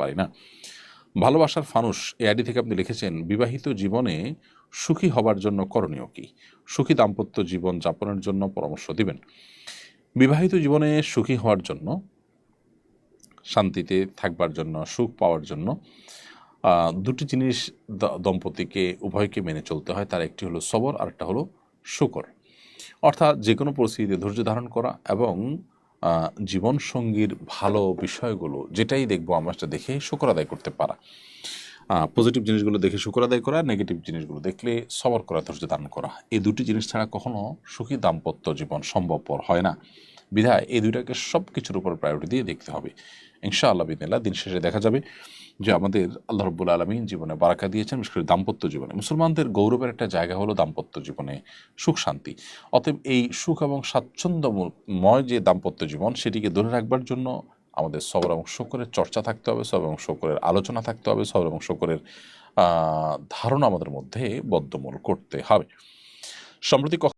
পারি না। ভালোবাসার ফানুষ, এই আইডি থেকে আপনি লিখেছেন, বিবাহিত জীবনে সুখী হবার জন্য করণীয় কি? সুখী দাম্পত্য জীবন যাপনের জন্য পরামর্শ দিবেন। বিবাহিত জীবনে সুখী হওয়ার জন্য, শান্তিতে থাকবার জন্য, সুখ পাওয়ার জন্য দুটি জিনিস দম্পতিকে, উভয়কে মেনে চলতে হয়। তার একটি হলো সবর আর একটা হলো শুকর। অর্থাৎ যে কোনো পরিস্থিতিতে ধৈর্য ধারণ করা এবং জীবনসঙ্গীর ভালো বিষয়গুলো, যেটাই দেখব আমরা সেটা দেখে শুকর আদায় করতে পারা। পজিটিভ জিনিসগুলো দেখে শুকর আদায় করা নেগেটিভ জিনিসগুলো দেখলে সবার করা, ধৈর্য দান করা। এই দুটি জিনিস ছাড়া কখনো সুখী দাম্পত্য জীবন সম্ভবপর হয় না। বিধায় এই দুইটাকে সব কিছুর উপর প্রায়োরিটি দিয়ে দেখতে হবে। ইনশাআল্লাহ বিদিনাল্লাহ, দিন শেষে দেখা যাবে যে আমাদের আল্লাহ রব্বুল আলমিন জীবনে বারাকা দিয়েছেন, বিশেষ করে দাম্পত্য জীবনে। মুসলমানদের গৌরবের একটা জায়গা হলো দাম্পত্য জীবনে সুখ শান্তি। অতএব এই সুখ এবং স্বাচ্ছন্দ্যময় যে দাম্পত্য জীবন, সেটিকে ধরে রাখবার জন্য আমাদের সবর এবং শকরের চর্চা থাকতে হবে, সবর এবং শকরের আলোচনা থাকতে হবে, সবর এবং শকরের ধারণা আমাদের মধ্যে বদ্ধমূল করতে হবে। সম্প্রতি